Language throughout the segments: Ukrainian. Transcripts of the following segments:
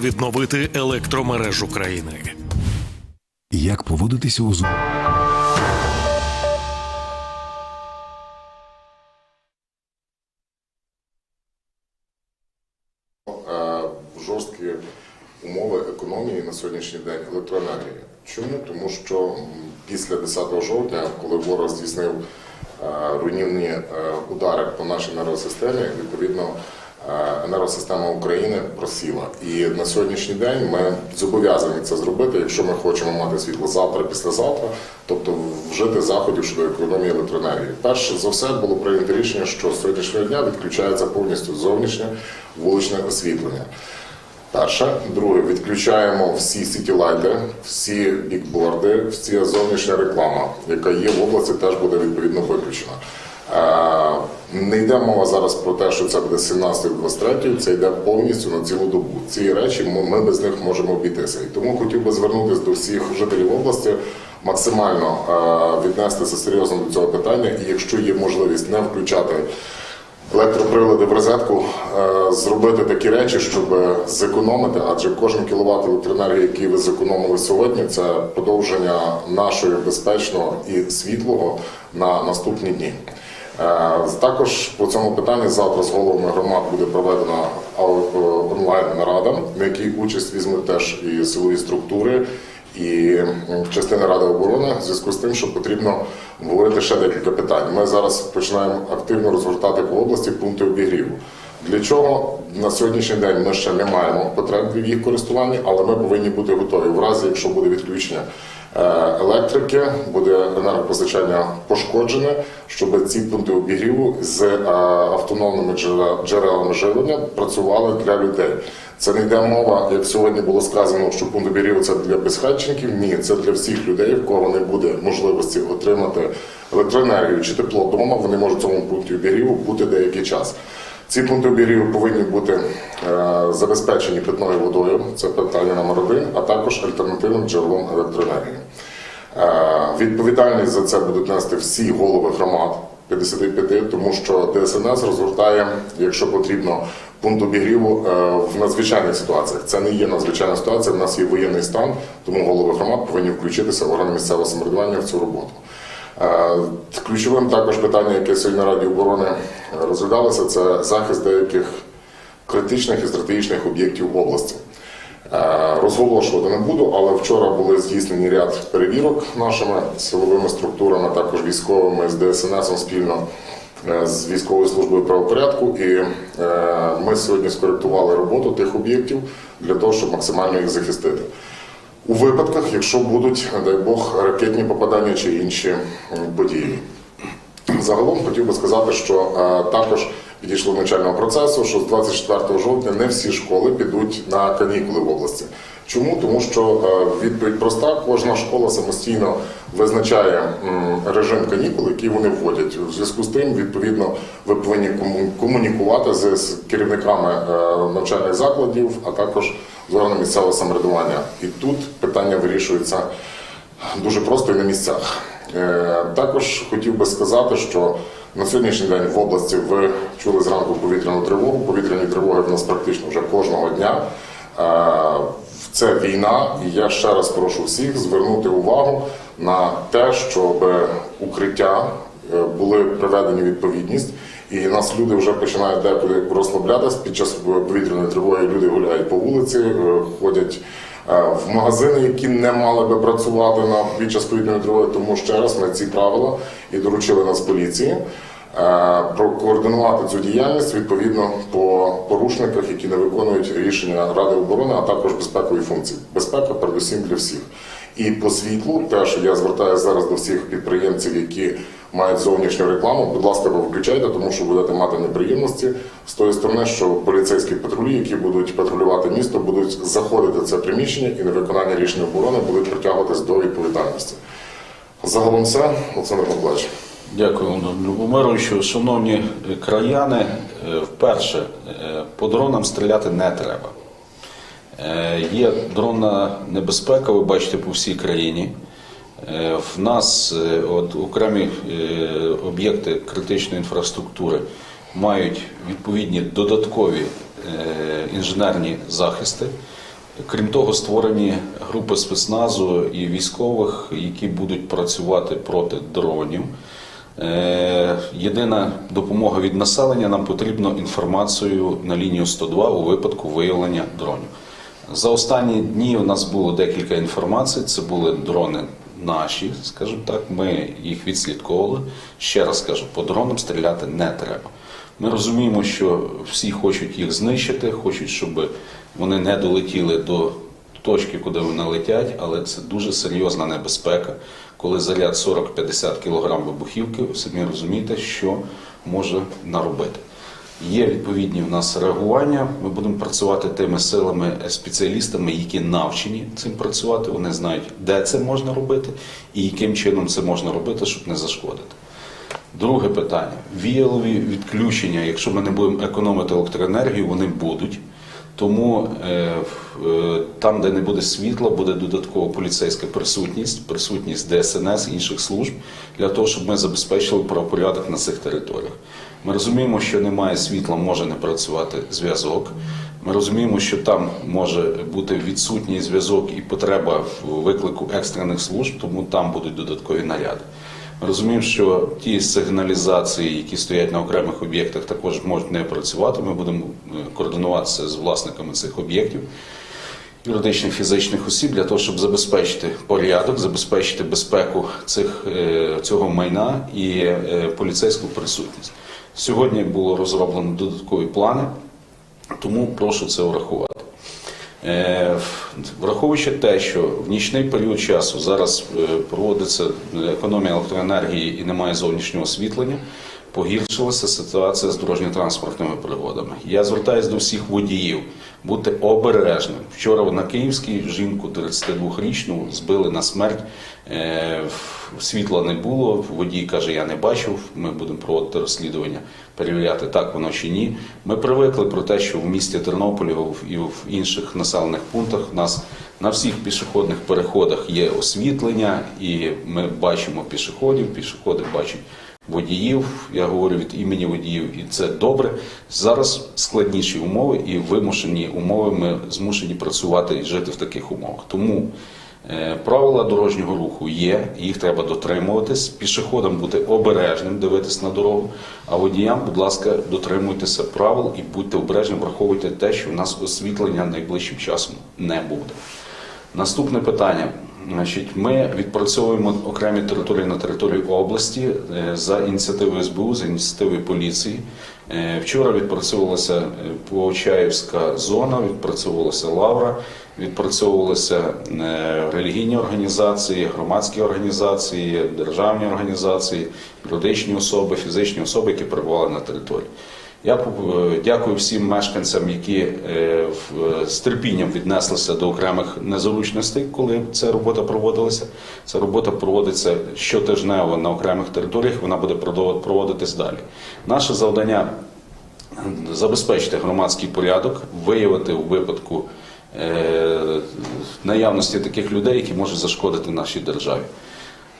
відновити електромережу країни. Як поводитися у зу... жорсткі умови економії на сьогоднішній день електроенергії. Чому? Тому що після 10 жовтня, коли ворог здійснив руйнівні удари по нашій енергосистемі, відповідно енергосистема України просіла. І на сьогоднішній день ми зобов'язані це зробити, якщо ми хочемо мати світло завтра, післязавтра, тобто вжити заходів щодо економії електроенергії. Перше за все було прийнято рішення, що з сьогоднішнього дня відключається повністю зовнішнє вуличне освітлення. Перше, друге, відключаємо всі сітілайти, всі бікборди, всі зовнішня реклама, яка є в області, теж буде відповідно виключена. Не йде мова зараз про те, що це буде 17-23, це йде повністю на цілу добу. Ці речі ми, без них можемо обійтися. І тому хотів би звернутися до всіх жителів області, максимально віднестися серйозно до цього питання, і якщо є можливість не включати електроприлади в розетку, зробити такі речі, щоб зекономити, адже кожен кіловат електроенергії, який ви зекономили сьогодні, це подовження нашого безпечного і світлого на наступні дні. Е, Також по цьому питанні завтра з головами громад буде проведена онлайн нарада, на якій участь візьмуть теж і силові структури, і м, частина Ради оборони в зв'язку з тим, що потрібно говорити ще декілька питань. Ми зараз починаємо активно розгортати по області пункти обігріву. Для чого на сьогоднішній день ми ще не маємо потреб в їх користуванні, але ми повинні бути готові в разі, якщо буде відключення е, електрики, буде енергопостачання пошкоджене, щоб ці пункти обігріву з е, автономними джерела- джерелами живлення працювали для людей. Це не йде мова, як сьогодні було сказано, що пункт обігріву це для безхатченків. Ні, це для всіх людей, в кого не буде можливості отримати електроенергію чи тепло вдома. Вони можуть в цьому пункті обігріву бути деякий час. Ці пункти обігріву повинні бути е, забезпечені питною водою. Це питання номер один, а також альтернативним джерелом електроенергії. Е, Відповідальність за це будуть нести всі голови громад 55, тому що ДСНС розгортає, якщо потрібно, пункт обігріву е, в надзвичайних ситуаціях. Це не є надзвичайна ситуація. в нас є воєнний стан, тому голови громад повинні включитися в органи місцевого самоврядування в цю роботу. Е, Ключовим також питання, яке сьогодні Раді оборони розглядалося, це захист деяких критичних і стратегічних об'єктів області. Е, Розголошувати не буду, але вчора були здійснені ряд перевірок нашими силовими структурами, також військовими з ДСНС спільно е, з військовою службою правопорядку. І ми сьогодні скоректували роботу тих об'єктів для того, щоб максимально їх захистити. У випадках, якщо будуть, дай Бог, ракетні попадання чи інші події. Загалом хотів би сказати, що е, також підійшло до навчального процесу, що з 24 жовтня не всі школи підуть на канікули в області. Чому? Тому що е, відповідь проста: кожна школа самостійно визначає режим канікул, який вони вводять. У зв'язку з тим, відповідно, ви повинні комунікувати з, керівниками е, навчальних закладів, а також з органами місцевого самоврядування. І тут питання вирішується дуже просто і на місцях. Е, Також хотів би сказати, що на сьогоднішній день в області ви чули зранку повітряну тривогу. Повітряні тривоги в нас практично вже кожного дня. Е, Це війна, і я ще раз прошу всіх звернути увагу на те, щоб укриття е, були приведені відповідність. І нас люди вже починають деколи розслаблятися під час повітряної тривоги. Люди гуляють по вулиці, е, ходять е, в магазини, які не мали би працювати на під час повітряної тривоги. Тому ще раз ми ці правила і доручили нас поліції. Е, Прокоординувати цю діяльність відповідно по порушниках, які не виконують рішення Ради оборони, а також безпекові функції. Безпека передусім для всіх. І по світлу, теж я звертаюся зараз до всіх підприємців, які мають зовнішню рекламу. Будь ласка, ви включайте, тому що будете мати неприємності з тої сторони, що поліцейські патрулі, які будуть патрулювати місто, будуть заходити в це приміщення і невиконання рішення оборони будуть притягуватись до відповідальності. Загалом все, Олександр Миколаївич. Дякую, Любомировичу. Шановні е, краяни, е, вперше е, по дронам стріляти не треба. Є дронна небезпека, ви бачите по всій країні. В нас от, окремі об'єкти критичної інфраструктури мають відповідні додаткові інженерні захисти. Крім того, створені групи спецназу і військових, які будуть працювати проти дронів. Е, Єдина допомога від населення нам потрібно інформацію на лінію 102 у випадку виявлення дронів. За останні дні у нас було декілька інформацій. Це були дрони наші, скажімо так. Ми їх відслідковували. Ще раз кажу, по дронам стріляти не треба. Ми розуміємо, що всі хочуть їх знищити, хочуть, щоб вони не долетіли до точки, куди вони летять, але це дуже серйозна небезпека, коли заряд 40-50 кг вибухівки, ви самі розумієте, що може наробити. Є відповідні в нас реагування. Ми будемо працювати тими силами, е, спеціалістами, які навчені цим працювати. Вони знають, де це можна робити і яким чином це можна робити, щоб не зашкодити. Друге питання: віялові відключення. Якщо ми не будемо економити електроенергію, вони будуть. Тому е, е, там, де не буде світла, буде додаткова поліцейська присутність, присутність ДСНС інших служб для того, щоб ми забезпечили правопорядок на цих територіях. Ми розуміємо, що немає світла, може не працювати зв'язок. Ми розуміємо, що там може бути відсутній зв'язок і потреба в виклику екстрених служб, тому там будуть додаткові наряди. Ми розуміємо, що ті сигналізації, які стоять на окремих об'єктах, також можуть не працювати. Ми будемо е, координуватися з власниками цих об'єктів, юридичних фізичних осіб, для того, щоб забезпечити порядок, забезпечити безпеку цих, е, цього майна і е, поліцейську присутність. Сьогодні було розроблено додаткові плани, тому прошу це врахувати. Е, Враховуючи те, що в нічний період часу зараз е, проводиться економія електроенергії і немає зовнішнього освітлення, погіршилася ситуація з дорожньо-транспортними пригодами. Я звертаюся до всіх водіїв бути обережним. Вчора на Київській жінку 32-річну збили на смерть. Світла не було. Водій каже, я не бачив. Ми будемо проводити розслідування, перевіряти, так воно чи ні. Ми привикли про те, що в місті Тернополі і в інших населених пунктах у нас на всіх пішохідних переходах є освітлення, і ми бачимо пішоходів, пішоходи бачать водіїв. Я говорю від імені водіїв, і це добре. Зараз складніші умови і вимушені умови. Ми змушені працювати і жити в таких умовах. Тому правила дорожнього руху є, їх треба дотримуватись. Пішоходам бути обережним, дивитись на дорогу. А водіям, будь ласка, дотримуйтеся правил і будьте обережні, враховуйте те, що в нас освітлення найближчим часом не буде. Наступне питання. Значить, ми відпрацьовуємо окремі території на території області е, за ініціативою СБУ, за ініціативою поліції. Е, Вчора відпрацьовувалася е, Почаївська зона, відпрацьовувалася Лавра, відпрацьовувалися релігійні організації, громадські організації, державні організації, юридичні особи, фізичні особи, які перебували на території. Я е, дякую всім мешканцям, які е, з терпінням віднеслися до окремих незручностей, коли ця робота проводилася. Ця робота проводиться щотижнево на окремих територіях. Вона буде проводитись далі. Наше завдання забезпечити громадський порядок, виявити у випадку е, наявності таких людей, які можуть зашкодити нашій державі.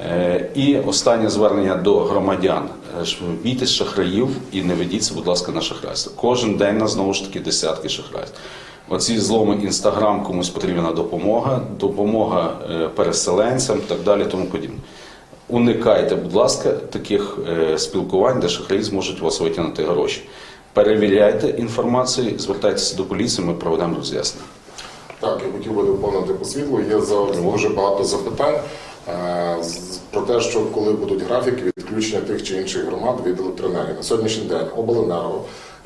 Е, І останнє звернення до громадян. Е, Бійтесь шахраїв і не ведіться, будь ласка, на шахрайство. Кожен день нас знову ж таки десятки шахрайств. Оці зломи інстаграм комусь потрібна допомога, допомога е, переселенцям, так далі, тому подібне. Уникайте, будь ласка, таких спілкувань, де шахраї зможуть вас витягнути гроші. Перевіряйте інформацію, звертайтеся до поліції, ми проведемо роз'яснення. Так, я хотів би доповнити по світлу. Є за дуже багато запитань е, про те, що коли будуть графіки відключення тих чи інших громад від електроенергії. На сьогоднішній день обленерго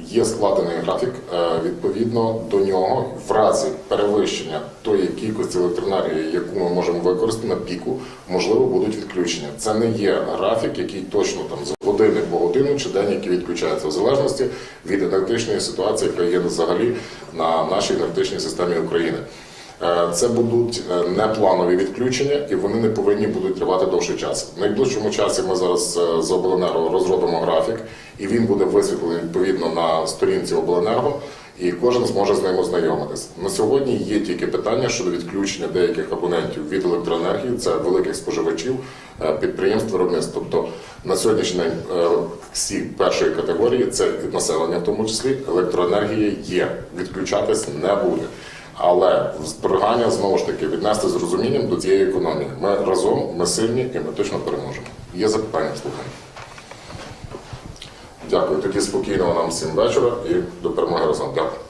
є складений графік. е, Відповідно до нього, в разі перевищення тої кількості електроенергії, яку ми можемо використати на піку, можливо, будуть відключення. Це не є графік, який точно там з години по годину чи день, який відключається в залежності від енергетичної ситуації, яка є взагалі на нашій енергетичній системі України. Е, Це будуть е, непланові відключення, і вони не повинні будуть тривати довший час. В найближчому часі ми зараз е, з обленерго розробимо графік, і він буде висвітлений відповідно на сторінці обленерго. і кожен зможе з ним ознайомитися. На сьогодні є тільки питання щодо відключення деяких абонентів від електроенергії, це великих споживачів, підприємств, виробництв. Тобто на сьогоднішній день всі першої категорії, це населення в тому числі, електроенергія є, відключатись не буде. Але прохання знову ж таки віднести з розумінням до цієї економіки. Ми разом, ми сильні і ми точно переможемо. Є запитання, слухання. Дякую. Тоді спокійного нам всім вечора і до перемоги разом. Дякую.